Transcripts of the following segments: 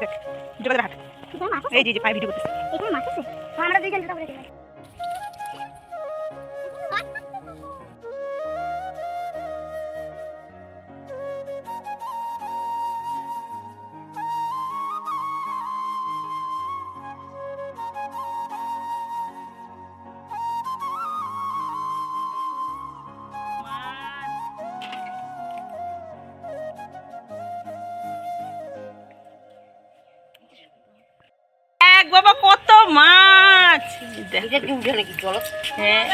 দেখ জোরে হাট এখানে মাছ আছে? এই যে এই যে পায়ে ভিডিও করতেছে। এখানে মাছ আছে? আমরা দুইজন দুটো করে বাবা কত মাছ। দেখ। এটা কি উঠে নাকি? চলো। হ্যাঁ।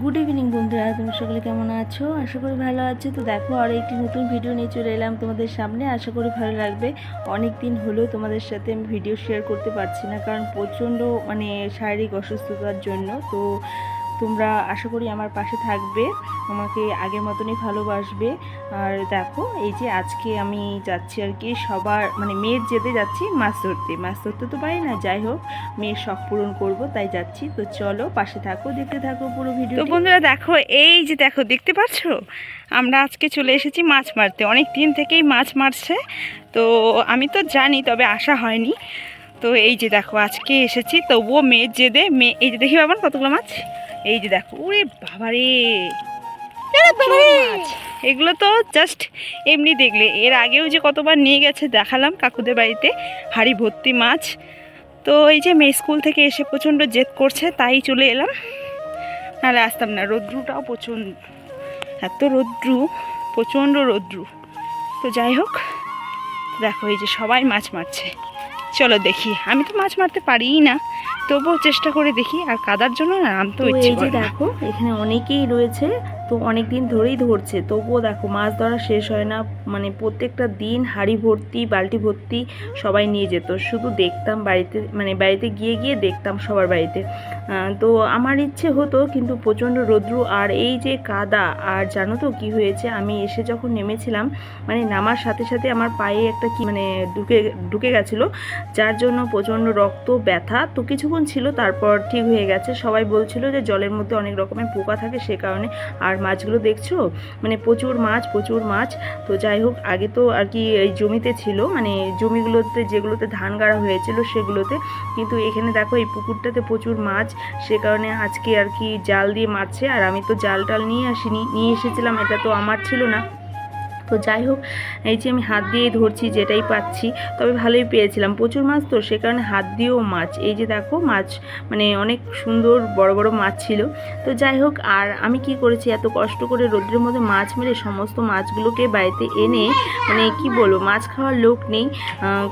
গুড ইভিনিং বন্ধুরা। তোমরা সকলে কেমন আছো? আশা করি ভালো আছো। তো দেখো আর একটি নতুন ভিডিও নিয়ে চলে এলাম তোমাদের সামনে। আশা করি ভালো লাগবে। অনেক দিন হলো তোমাদের সাথে আমি ভিডিও শেয়ার করতে পারছি না কারণ প্রচণ্ড মানে শারীরিক অসুস্থতার জন্য। তো তোমরা আশা করি আমার পাশে থাকবে আমাকে আগের মতনই ভালোবাসবে। আর দেখো, এই যে আজকে আমি যাচ্ছি আর কি সবার মানে মেয়ের যেতে যাচ্ছি মাছ ধরতে। মাছ ধরতে তো পারি না, যাই হোক, মেয়ের শখ পূরণ করব, তাই যাচ্ছি। তো চলো, পাশে থাকো, দেখতে থাকো পুরো ভিডিও তো বন্ধুরা দেখো, এই যে দেখো, দেখতে পাচ্ছ? আমরা আজকে চলে এসেছি মাছ মারতে। অনেক দিন থেকেই মাছ মারছে। তো আমি তো জানি, তবে আসা হয়নি। তো এই যে দেখো, আজকে এসেছি, তবুও মেয়ের জেদে, মেয়ে, এই যে দেখি বাবান কতগুলো মাছ? এই যে দেখো ওরে বাবারে। মাছ। এগুলো তো জাস্ট এমনি দেখলে। এর আগেও যে কতবার নিয়ে গেছে দেখালাম কাকুদের বাড়িতে হাড়ি ভর্তি মাছ। তো এই যে মেয়ে স্কুল থেকে এসে প্রচণ্ড জেদ করছে তাই চলে এলাম। নাহলে আসতাম না রৌদ্রুটাও প্রচণ্ড এত রৌদ্রু প্রচণ্ড রৌদ্রু। তো যাই হোক দেখো এই যে সবাই মাছ মারছে। চলো দেখি। আমি তো মাছ মারতে পারিই না। তবুও চেষ্টা করে দেখি আর কাদার জন্য না নামতে তো ইচ্ছে দেখো এখানে অনেকেই রয়েছে। তো অনেক দিন ধরেই ধরছে। তবুও দেখো, মাছ ধরা শেষ হয় না। মানে প্রত্যেকটা দিন হাঁড়ি ভর্তি, বালতি ভর্তি সবাই নিয়ে যেত। শুধু দেখতাম বাড়িতে মানে বাড়িতে গিয়ে গিয়ে দেখতাম সবার বাড়িতে। তো আমার ইচ্ছে হতো কিন্তু প্রচণ্ড রৌদ্রু আর এই যে কাদা, আর জানো তো কী হয়েছে? আমি এসে যখন নেমেছিলাম মানে নামার সাথে সাথে আমার পায়ে একটা কি মানে ঢুকে ঢুকে গেছিল, যার জন্য প্রচণ্ড রক্ত ব্যথা। তো কিছুক্ষণ ছিল, তারপর ঠিক হয়ে গেছে। সবাই বলছিল যে জলের মধ্যে অনেক রকমের পোকা থাকে, সে কারণে আর মাছগুলো দেখছ? মানে প্রচুর মাছ প্রচুর মাছ। তো যাই হোক, আগে তো আর কি এই জমিতে ছিল মানে জমিগুলোতে যেগুলোতে ধান গাড়া হয়েছিল সেগুলোতে। কিন্তু এখানে দেখো, এই পুকুরটাতে প্রচুর মাছ। সে কারণে আজকে আর কি জাল দিয়ে মারছে। আর আমি তো জাল টাল নিয়ে আসিনি, নিয়ে এসেছিলাম, এটা তো আমার ছিল না। তো যাই হোক, এই যে আমি হাত দিয়েই ধরছি যেটাই পাচ্ছি, তবে ভালোই পেয়েছিলাম। প্রচুর মাছ তো, সে কারণে হাত দিয়েও মাছ। এই যে দেখো মাছ মানে অনেক সুন্দর বড় বড় মাছ ছিল। তো যাই হোক, আর আমি কি করেছি, এত কষ্ট করে রোদ্রের মধ্যে মাছ মেরে সমস্ত মাছগুলোকে বাড়িতে এনে মানে কি বলব, মাছ খাওয়ার লোক নেই।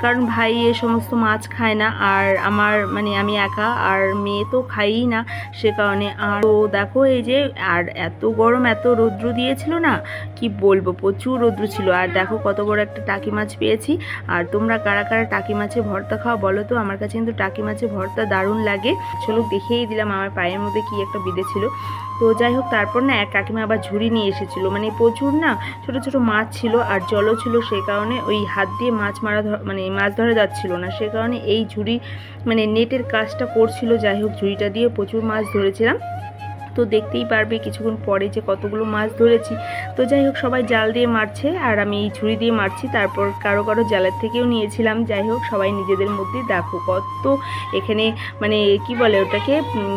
কারণ ভাই এ সমস্ত মাছ খায় না, আর আমার মানে আমি একা, আর মেয়ে তো খাইই না সে কারণে। আর তো দেখো এই যে, আর এত গরম, এত রৌদ্র দিয়েছিল না, কি বলব, প্রচুর রৌদ্র ছিল। আর দেখো কত বড় একটা টাকি মাছ পেয়েছি। আর তোমরা কারা কারা টাকি মাছে ভর্তা খাও বলো তো? আমার কাছে কিন্তু টাকি মাছে ভর্তা দারুণ লাগে। চলো দেখেই দিলাম আমার পায়ের মধ্যে কি একটা বিঁধেছিল তো যাই হোক, তারপর না এক কাকিমা আবার ঝুড়ি নিয়ে এসেছিল। মানে প্রচুর না ছোট ছোট মাছ ছিল আর জলও ছিল। সে কারণে ওই হাত দিয়ে মাছ মারা মানে মাছ ধরা যাচ্ছিল না। সে কারণে এই ঝুড়ি মানে নেটের কাজটা করছিল। যাই হোক, ঝুড়িটা দিয়ে প্রচুর মাছ ধরেছিলাম। তো দেখতেই পারবে কিছুক্ষণ পরে যে কতগুলো মাছ ধরেছি। তো যাই হোক, সবাই জাল দিয়ে মারছে আর আমি এই ছুরি দিয়ে মারছি। তারপর কারও কারও জালের থেকেও নিয়েছিলাম। যাই হোক, সবাই নিজেদের মধ্যে দেখো কত এখানে মানে কি বলে ওটাকে?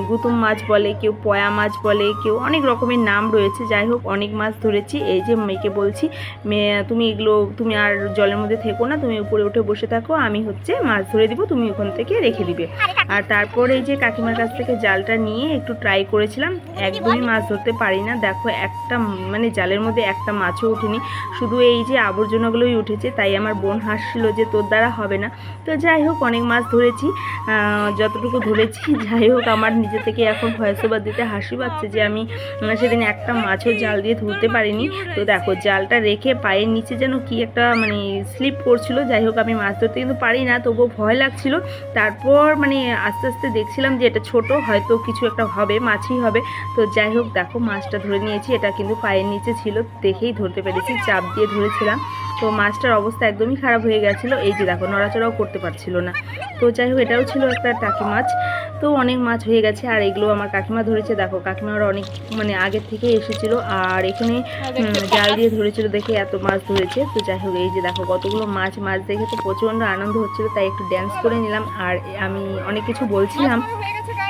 গুতুম মাছ বলে, কেউ পয়া মাছ বলে, কেউ অনেক রকমের নাম রয়েছে। যাই হোক, অনেক মাছ ধরেছি। এই যে মেয়েকে বলছি মেয়ে তুমি এগুলো, তুমি আর জলের মধ্যে থেকো না, তুমি উপরে উঠে বসে থাকো। আমি হচ্ছে মাছ ধরে দিব, তুমি ওখান থেকে রেখে দিবে। আর তারপর এই যে কাকিমার কাছ থেকে জালটা নিয়ে একটু ট্রাই করেছিলাম। একদমই মাছ ধরতে পারি না। দেখো একটা মানে জালের মধ্যে একটা মাছও ওঠেনি। শুধু এই যে আবর্জনাগুলোই উঠেছে, তাই আমার বোন হাসছিল যে তোর দ্বারা হবে না। তো যাই হোক, অনেক মাছ ধরেছি। যতটুকু ধরেছি, যাই হোক, আমার নিজে থেকে এখন ভয়েস ওভার দিতে হাসি পাচ্ছে যে আমি সেদিন একটা মাছও জাল দিয়ে ধরতে পারিনি। তো দেখো, জালটা রেখে পায়ের নিচে যেন কি একটা মানে স্লিপ করছিল। যাই হোক, আমি মাছ ধরতে কিন্তু পারি না, তবুও ভয় লাগছিল। তারপর মানে আস্তে আস্তে দেখছিলাম যে এটা ছোট, হয়তো কিছু একটা হবে, মাছই হবে। তো যাই হোক, দেখো মাছটা ধরে নিয়েছি। এটা কিন্তু পায়ের নিচে ছিল, দেখেই ধরতে পেরেছি, চাপ দিয়ে ধরেছিলাম। তো মাছটার অবস্থা একদমই খারাপ হয়ে গেছিল। এই যে দেখো, নড়াচড়াও করতে পারছিল না। তো যাই হোক, এটাও ছিল একটা টাকি মাছ। তো অনেক মাছ হয়ে গেছে, আর এগুলো আমার কাকিমা ধরেছে। দেখো, কাকিমার অনেক মানে আগের থেকে এসেছিল, আর এখানে জাল দিয়ে ধরেছিল দেখে এত মাছ ধরেছে। তো যাই হোক, এই যে দেখো, কতগুলো মাছ মাছ দেখে তো প্রচণ্ড আনন্দ হচ্ছিল। তাই একটু ড্যান্স করে নিলাম। আর আমি অনেক কিছু বলছিলাম।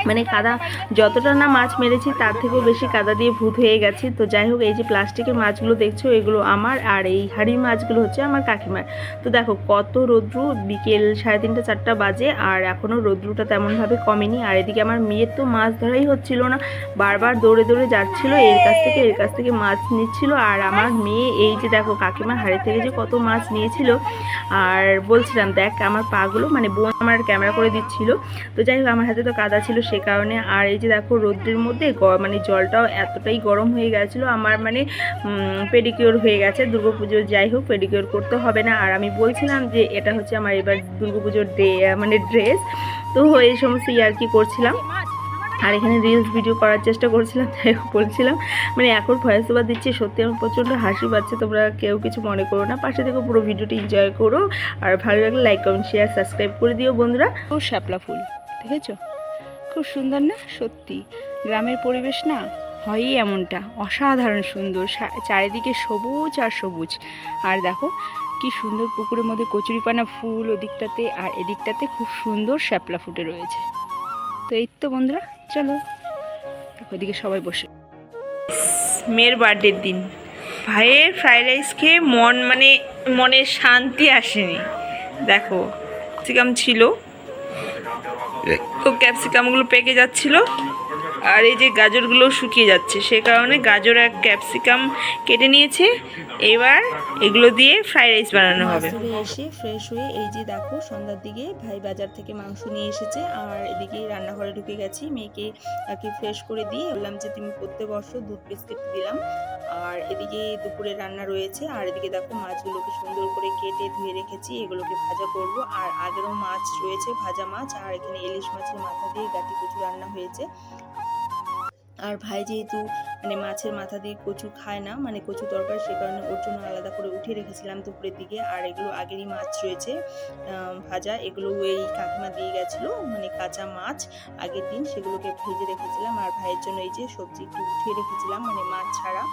মানে কাদা যতটা না মাছ মেরেছি, তার থেকেও বেশি কাদা দিয়ে ভূত হয়ে গেছে। তো যাই হোক, এই যে প্লাস্টিকের মাছগুলো দেখছ, এগুলো আমার, আর এই হাড়ির মাছগুলো হচ্ছে আমার কাকিমার। তো দেখো, কত রৌদ্রু, বিকেল সাড়ে তিনটা, চারটা বাজে, আর এখনও রৌদ্রুটা তেমনভাবে কমেনি। আর এদিকে আমার মেয়ের তো মাছ ধরাই হচ্ছিল না, বারবার দৌড়ে দৌড়ে যাচ্ছিল, এর কাছ থেকে, এর কাছ থেকে মাছ নিচ্ছিল। আর আমার মেয়ে, এই যে দেখো, কাকিমার হাড়ি থেকে যে কত মাছ নিয়েছিল, আর বলছিলাম, দেখ, আমার পাগুলো মানে বোন আমার ক্যামেরা করে দিচ্ছিল। তো যাই হোক, আমার হাতে তো কাদা ছিল, সে কারণে। আর এই যে দেখো রোদ্রের মধ্যে মানে জলটাও এতটাই গরম হয়ে গেছিল, আমার মানে পেডিকিওর হয়ে গেছে। দুর্গাপুজোর যাই হোক পেডিকিওর করতে হবে না। আর আমি বলছিলাম যে, এটা হচ্ছে আমার এবার দুর্গাপুজোর ডে মানে ড্রেস। তো এই সমস্ত আর কি করছিলাম। আর এখানে রিলস ভিডিও করার চেষ্টা করছিলাম তাই বলছিলাম। মানে এখন ভয়েস ওভার দিচ্ছি, সত্যি আমার প্রচণ্ড হাসি পাচ্ছে। তোমরা কেউ কিছু মনে করো না। পাশে থেকে পুরো ভিডিওটি এনজয় করো। আর ভালো লাগলে লাইক কমেন্ট শেয়ার সাবস্ক্রাইব করে দিও বন্ধুরা। ও শ্যাপলা ফুল, দেখেছ? খুব সুন্দর না? সত্যি। গ্রামের পরিবেশ না? হয়ই এমনটা। অসাধারণ সুন্দর। চারিদিকে সবুজ আর সবুজ। আর দেখো, কি সুন্দর পুকুরের মধ্যে কচুরিপানা ফুল ওদিকটাতে আর এদিকটাতে খুব সুন্দর শ্যাপলা ফুটে রয়েছে। তো এই তো বন্ধুরা, চলো। ওদিকে সবাই বসে। মেয়ের বার্থডের দিন। ভাইয়ের ফ্রাইড রাইস খেয়ে মন মানে মনে শান্তি আসেনি। দেখো ক্যাপসিকাম ছিল। তো ক্যাপসিকামগুলো পেকে যাচ্ছিল। আর এই যে গাজরগুলো শুকিয়ে যাচ্ছে, সে কারণে গাজর আর ক্যাপসিকাম কেটে নিয়েছে। এবার এগুলো দিয়ে ফ্রাইড রাইস বানানো হবে। এসে ফ্রেশ হয়ে এই যে দেখো, সন্ধ্যার দিকে ভাই বাজার থেকে মাংস নিয়ে এসেছে। আর এদিকে রান্নাঘরে ঢুকে গেছি, মেয়েকে আর কি ফ্রেশ করে দিয়ে বললাম যে, তুমি পড়তে বসো, দুধ বিস্কিট দিলাম। আর এদিকে দুপুরে রান্না রয়েছে। আর এদিকে দেখো মাছগুলোকে সুন্দর করে কেটে ধুয়ে রেখেছি, এগুলোকে ভাজা করব। আর আগেরও মাছ রয়েছে, ভাজা মাছ। আর এখানে ইলিশ মাছের মাথা দিয়ে গাটি কচু রান্না হয়েছে। আর ভাই যেহেতু মানে মাছের মাথা দিয়ে কচু খায় না মানে কচু দরকার সে কারণে ওর জন্য আলাদা করে উঠে রেখেছিলাম দুপুরের দিকে। আর এগুলো আগেরই মাছ রয়েছে ভাজা। এগুলো ওই কাকিমা দিয়ে গেছিল মানে কাঁচা মাছ আগের দিন, সেগুলোকে ভেজে রেখেছিলাম। আর ভাইয়ের জন্য এই যে সবজি একটু উঠিয়ে রেখেছিলাম মানে মাছ ছাড়া।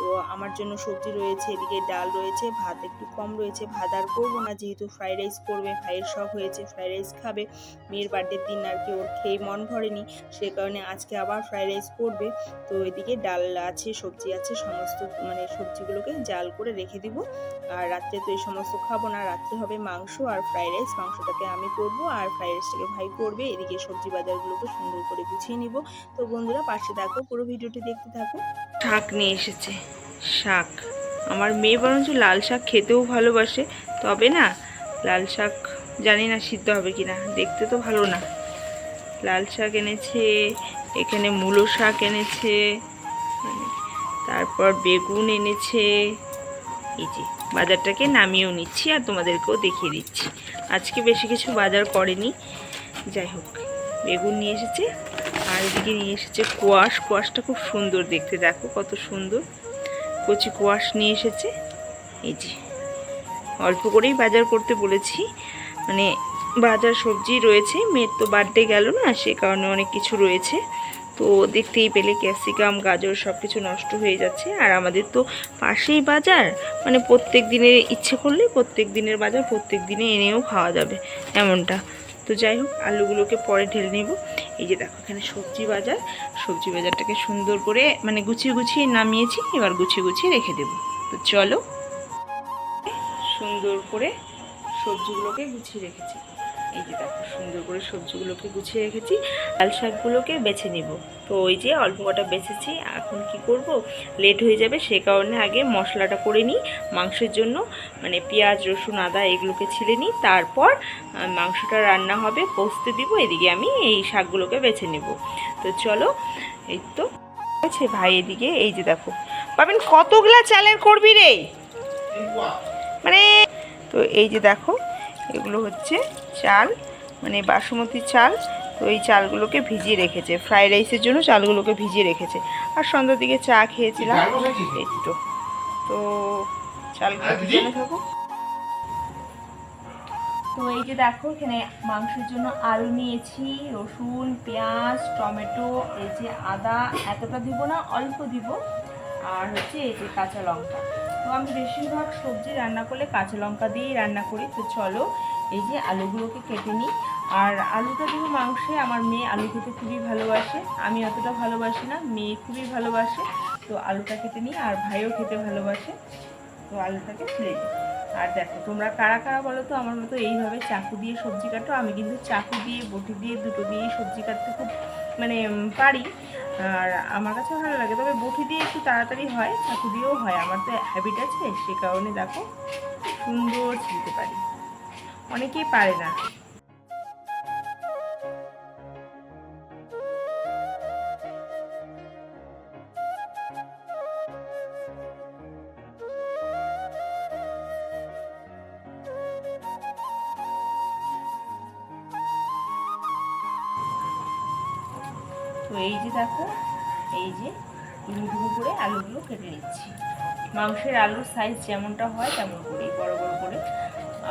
তো আমার জন্য সবজি রয়েছে, এদিকে ডাল রয়েছে, ভাত একটু কম রয়েছে, ভাত আর করব না, যেহেতু ফ্রাইড রাইস করবে, ভাইয়ের শখ হয়েছে, ফ্রাইড রাইস খাবে, মেয়ের বার্থডের দিন আর কি ওর খেয়ে মন ভরেনি, সে কারণে আজকে আবার ফ্রাইড রাইস করবে, তো এদিকে ডাল আছে, সবজি আছে, সমস্ত মানে সবজিগুলোকে জাল করে রেখে দিব, আর রাত্রে তো এই সমস্ত খাব না, রাত্রে হবে মাংস আর ফ্রাইড রাইস, মাংসটাকে আমি করব, আর ফ্রাইড রাইসটাকে ভাই করবে, এদিকে সবজি বাজারগুলোকে সুন্দর করে গুছিয়ে নিব, তো বন্ধুরা পাশে থাকো, পুরো ভিডিওটি দেখতে থাকো। শাক নিয়ে এসেছে। শাক। আমার মেয়ে বরঞ্চ লাল শাক খেতেও ভালোবাসে। তবে না, লাল শাক জানি না সিদ্ধ হবে কি না দেখতে তো ভালো না। লাল শাক এনেছে, এখানে মূলো শাক এনেছে মানে তারপর বেগুন এনেছে। এই যে, বাজারটাকে নামিয়েও নিচ্ছি আর তোমাদেরকেও দেখিয়ে দিচ্ছি। আজকে বেশি কিছু বাজার করেনি। যাই হোক, বেগুন নিয়ে এসেছে আর এদিকে নিয়ে এসেছে কোয়াশ। কোয়াশটা খুব সুন্দর দেখতে, দেখো কত সুন্দর। কচি কোয়াশ নিয়ে এসেছে। এই যে, অল্প করেই বাজার করতে বলেছি। মানে বাজার সবজি রয়েছে, মেয়ের তো বার্থডে গেল না, সে কারণে অনেক কিছু রয়েছে। তো দেখতেই পেলে ক্যাপসিকাম, গাজর সব কিছু নষ্ট হয়ে যাচ্ছে। আর আমাদের তো পাশেই বাজার মানে প্রত্যেক দিনের ইচ্ছে করলে প্রত্যেক দিনের বাজার প্রত্যেক দিনে এনেও খাওয়া যাবে, এমনটা। তো যাই হোক, আলুগুলোকে পরে ঢেলে নেব। এই যে দেখো, এখানে সবজি বাজার। সবজি বাজারটাকে সুন্দর করে মানে গুছিয়ে গুছিয়ে নামিয়েছি, এবার গুছিয়ে গুছিয়ে রেখে দেব। তো চলো, সুন্দর করে সবজিগুলোকে গুছিয়ে রেখেছি। এই যে দেখো সুন্দর করে সবজিগুলোকে গুছিয়ে রেখেছি লাল শাকগুলোকে বেছে নিব। তো ওই যে অল্প কটা বেছেছি এখন কি করব? লেট হয়ে যাবে সে কারণে আগে মশলাটা করে নিই মাংসের জন্য মানে পেঁয়াজ রসুন আদা এগুলোকে ছিলে নিই তারপর মাংসটা রান্না হবে পোস্তে দিব এদিকে আমি এই শাকগুলোকে বেছে নেব। তো চলো এই তো আছে ভাই এদিকে এই যে দেখো পাবেন কতগুলা চালের করবি রে? মানে তো এই যে দেখো এগুলো হচ্ছে চাল মানে বাসমতি চাল তো এই চালগুলোকে ভিজিয়ে রেখেছে। ফ্রাইড রাইসের জন্য চালগুলোকে ভিজিয়ে রেখেছে। আর সন্ধ্যার দিকে চা খেয়েছিলাম। এই তো তো চালগুলো ভিজানো থাকো তো তো এই যে দেখো এখানে মাংসের জন্য আলু নিয়েছি রসুন পেঁয়াজ টমেটো এই যে আদা এতটা দিব না অল্প দিব। আর হচ্ছে এই যে কাঁচা লঙ্কা। তো আমি বেশিরভাগ সবজি রান্না করলে কাঁচা লঙ্কা দিয়েই রান্না করি। তো চলো, এই যে আলুগুলোকে কেটে নিই। আর আলুটা দিয়ে মাংসে আমার মেয়ে আলু খেতে খুবই ভালোবাসে। আমি অতটা ভালোবাসি না, মেয়ে খুবই ভালোবাসে। তো আলুটা কেটে নিই, আর ভাইও খেতে ভালোবাসে। তো আলুটাকে ফেলে দিই। আর দেখো, তোমরা কারা কারা বলো তো? আমার মতো এইভাবে চাকু দিয়ে সবজি কাটো। আমি কিন্তু চাকু দিয়ে, বটি দিয়ে, দুটো দিয়েই সবজি কাটতে খুব মানে পারি। আর আমার কাছে ভালো লাগে। তবে বটি দিয়ে একটু তাড়াতাড়ি হয়, চাকু দিয়েও হয়। আমার তো হ্যাবিট আছে, সে কারণে দেখো সুন্দর ছিলতে পারি। অনেকেই পারে না। তো এই যে দেখো, এই যে ডুবু করে আলুগুলো কেটে নিচ্ছি। মাংসের আলুর সাইজ যেমনটা হয়, তেমন করেই, বড় বড় করে।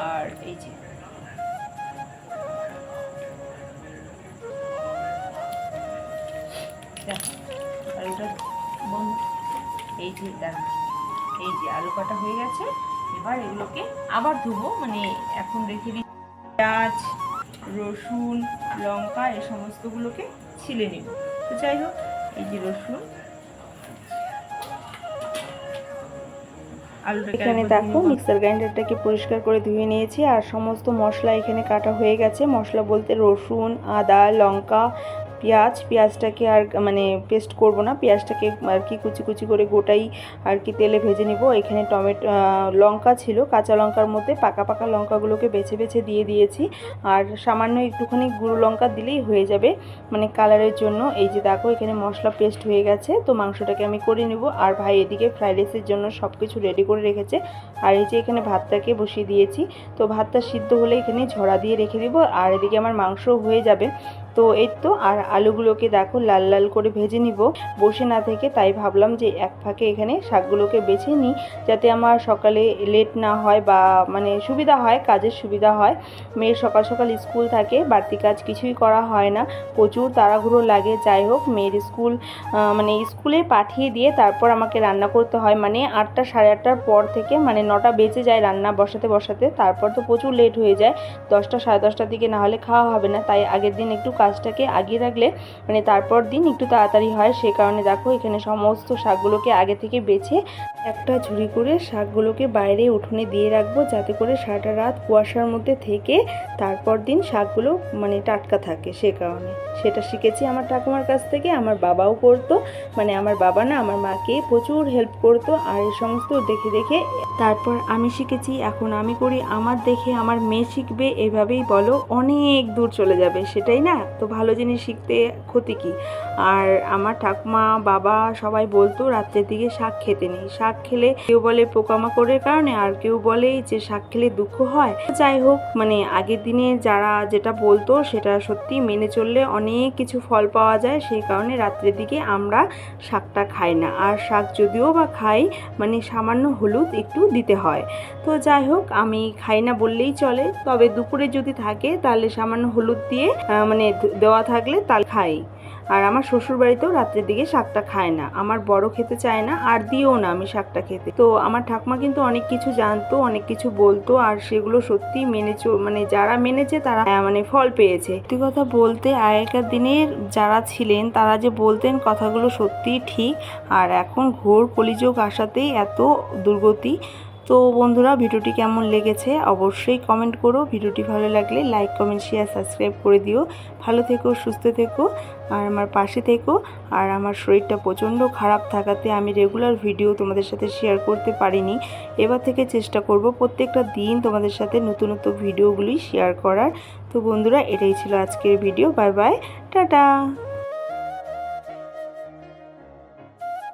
আর এই যে আলুটা এই যে এই যে আলু কাটা হয়ে গেছে। এবার এগুলোকে আবার ধুবো মানে এখন রেখে দিই পেঁয়াজ, রসুন, লঙ্কা, এই সমস্তগুলোকে ছিলে নেব। তো যাই হোক এই যে রসুন। এখানে দেখো। মিক্সার গ্রাইন্ডারটাকে পরিষ্কার করে ধুয়ে নিয়েছি। আর সমস্ত মশলা এখানে কাটা হয়ে গেছে। মশলা বলতে রসুন আদা লঙ্কা পেঁয়াজ, পেঁয়াজটাকে আর মানে পেস্ট করব না। পেঁয়াজটাকে আর কি কুচি কুচি করে গোটাই আর কি তেলে ভেজে নিব। এখানে টমেটো লঙ্কা ছিল, কাঁচা লঙ্কার মধ্যে পাকা পাকা লঙ্কাগুলোকে বেছে বেছে দিয়ে দিয়েছি। আর সামান্য একটুখানি গুঁড়ো লঙ্কা দিলেই হয়ে যাবে মানে কালারের জন্য। এই যে দেখো, এখানে মশলা পেস্ট হয়ে গেছে, তো মাংসটাকে আমি করে নেব। আর ভাই এদিকে ফ্রাইড রাইসের জন্য সব কিছু রেডি করে রেখেছে। আর এই যে এখানে ভাতটাকে বসিয়ে দিয়েছি, তো ভাতটা সিদ্ধ হলে এখানে ঝরা দিয়ে রেখে দিব। আর এদিকে আমার মাংস হয়ে যাবে। তো এই তো, আর আলুগুলোকে দেখো লাল লাল করে ভেজে নিব। বসে না থেকে তাই ভাবলাম যে এক ফাঁকে এখানে শাকগুলোকে বেছে নিই, যাতে আমার সকালে লেট না হয় বা মানে সুবিধা হয়, কাজের সুবিধা হয়। মেয়ের সকাল সকাল স্কুল থাকে, বাড়তি কাজ কিছুই করা হয় না, প্রচুর তাড়াহুড়ো লাগে। যাই হোক, মেয়ের স্কুল মানে স্কুলে পাঠিয়ে দিয়ে তারপর আমাকে রান্না করতে হয়। মানে আটটা সাড়ে আটটার পর থেকে মানে নটা বেজে যায় রান্না বসাতে বসাতে। তারপর তো প্রচুর লেট হয়ে যায়, দশটা সাড়ে দশটার দিকে না হলে খাওয়া হবে না। তাই আগের দিন একটু কাজটাকে আগিয়ে রাখলে মানে তারপর দিন একটু তাড়াতাড়ি হয়। সে কারণে দেখো, এখানে সমস্ত শাকগুলোকে আগে থেকে বেছে একটা ঝুড়ি করে শাকগুলোকে বাইরে উঠোনে দিয়ে রাখব, যাতে করে সারাটা রাত কুয়াশার মধ্যে থেকে তারপর দিন শাকগুলো মানে টাটকা থাকে। সে কারণে সেটা শিখেছি আমার ঠাকুমার কাছ থেকে, আমার বাবাও করতো মানে আমার বাবা না, আমার মাকে প্রচুর হেল্প করতো। আর এই সমস্ত দেখে দেখে তারপর আমি শিখেছি, এখন আমি করি। আমার দেখে আমার মেয়ে শিখবে, এভাবেই বলো, অনেক দূর চলে যাবে, সেটাই না? তো ভালো জিনিস শিখতে ক্ষতি কী? আর আমার ঠাকুমা, বাবা সবাই বলতো রাত্রের দিকে শাক খেতে নেই। শাক খেলে কেউ বলে পোকামাকড়ের কারণে, আর কেউ বলে যে শাক খেলে দুঃখ হয়। যাই হোক মানে আগের দিনে যারা যেটা বলতো সেটা সত্যি মেনে চললে অনেক কিছু ফল পাওয়া যায়। সেই কারণে রাত্রের দিকে আমরা শাকটা খাই না। আর শাক যদিও বা খাই মানে সামান্য হলুদ একটু দিতে হয়। তো যাই হোক, আমি খাই না বললেই চলে। তবে দুপুরে যদি থাকে, তাহলে সামান্য হলুদ দিয়ে মানে দেওয়া থাকলে তাহলে খাই। আর আমার শ্বশুর বাড়িতেও রাত্রের দিকে শাকটা খায় না। আমার বড় খেতে চায় না, আর দিও না আমি শাকটা খেতে। তো আমার ঠাকুমা কিন্তু অনেক কিছু জানতো, অনেক কিছু বলতো, আর সেগুলো সত্যি মেনে মানে যারা মেনেছে তারা মানে ফল পেয়েছে। সত্যি কথা বলতে আগেকার দিনের যারা ছিলেন, তারা যে বলতেন কথাগুলো সত্যিই ঠিক। আর এখন ঘোর কলিযুগ আসাতেই এত দুর্গতি তো বন্ধুরা, ভিডিওটি কেমন লেগেছে অবশ্যই কমেন্ট করো। ভিডিওটি ভালো লাগলে লাইক কমেন্ট শেয়ার সাবস্ক্রাইব করে দিও। ভালো থেকো, সুস্থ থেকো, আর আমার পাশে থেকো। আর আমার শরীরটা প্রচণ্ড খারাপ থাকাতে আমি রেগুলার ভিডিও তোমাদের সাথে শেয়ার করতে পারিনি। এবার থেকে চেষ্টা করব প্রত্যেকটা দিন তোমাদের সাথে নতুন নতুন ভিডিওগুলি শেয়ার করার। তো বন্ধুরা, এটাই ছিল আজকের ভিডিও বাই বাই টাটা!